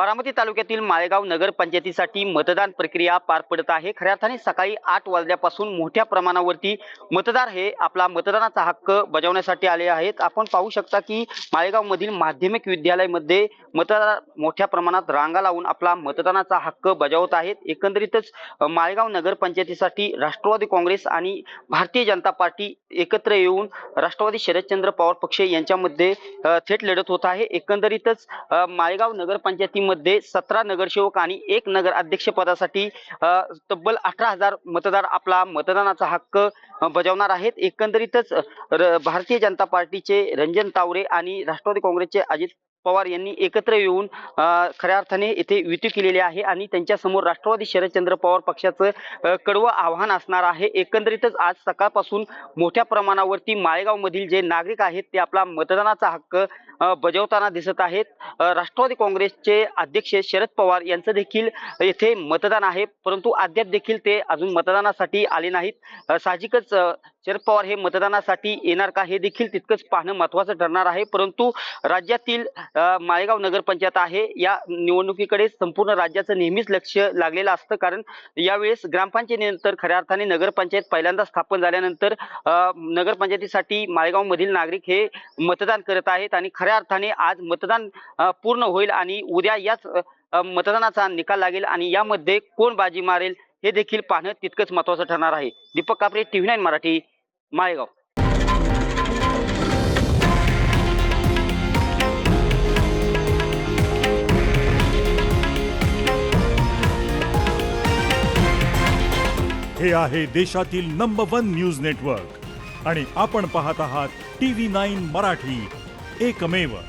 बारामती तालुक्यातील माळेगाव नगरपंचायतीसाठी मतदान प्रक्रिया पार पडत आहे. खऱ्या अर्थाने सकाळी आठ वाजल्यापासून मोठ्या प्रमाणावरती मतदार हे आपला मतदानाचा हक्क बजावण्यासाठी आले आहेत. आपण पाहू शकता की माळेगावमधील माध्यमिक विद्यालयामध्ये मतदार मोठ्या प्रमाणात रांगा लावून आपला मतदानाचा हक्क बजावत आहेत. एकंदरीतच माळेगाव नगरपंचायतीसाठी राष्ट्रवादी काँग्रेस आणि भारतीय जनता पार्टी एकत्र येऊन राष्ट्रवादी शरदचंद्र पवार पक्ष यांच्यामध्ये थेट लढत होत आहे. एकंदरीतच माळेगाव नगरपंचायती मध्ये सतरा नगरसेवक आणि एक नगर अध्यक्षपदासाठी तब्बल अठरा हजार मतदार आपला मतदानाचा हक्क बजावणार आहेत. एकंदरीतच भारतीय जनता पार्टीचे रंजन तावरे आणि राष्ट्रवादी काँग्रेसचे अजित पवार यांनी एकत्र येऊन खऱ्या अर्थाने येथे युती केलेली आहे आणि त्यांच्यासमोर राष्ट्रवादी शरदचंद्र पवार पक्षाचं कडवं आव्हान असणार आहे. एकंदरीतच आज सकाळपासून मोठ्या प्रमाणावरती माळेगावमधील जे नागरिक आहेत ते आपला मतदानाचा हक्क बजावताना दिसत आहेत. राष्ट्रवादी काँग्रेसचे अध्यक्ष शरद पवार यांचं देखील येथे मतदान आहे. परंतु अद्याप देखील ते अजून मतदानासाठी आले नाहीत. साहजिकच शरद पवार हे मतदानासाठी येणार का हे देखील तितकंच पाहणं महत्वाचं ठरणार आहे. परंतु राज्यातील माळेगाव नगरपंचायत आहे. या निवडणुकीकडे संपूर्ण राज्याचं नेहमीच लक्ष लागलेलं असतं. कारण यावेळेस ग्रामपंचायतीनंतर खऱ्या अर्थाने नगरपंचायत पहिल्यांदा स्थापन झाल्यानंतर नगरपंचायतीसाठी माळेगावमधील नागरिक हे मतदान करत आहेत. आणि खऱ्या अर्थाने आज मतदान पूर्ण होईल आणि उद्या याच मतदानाचा निकाल लागेल आणि यामध्ये कोण बाजी मारेल हे देखील पाहणं तितकंच महत्वाचं ठरणार आहे. Deepak Kapare TV nine Marathi Malegaon. हे आहे देशातील नंबर वन न्यूज नेटवर्क आणि आपण पाहत आहात टी व्ही नाईन मराठी. एकमेव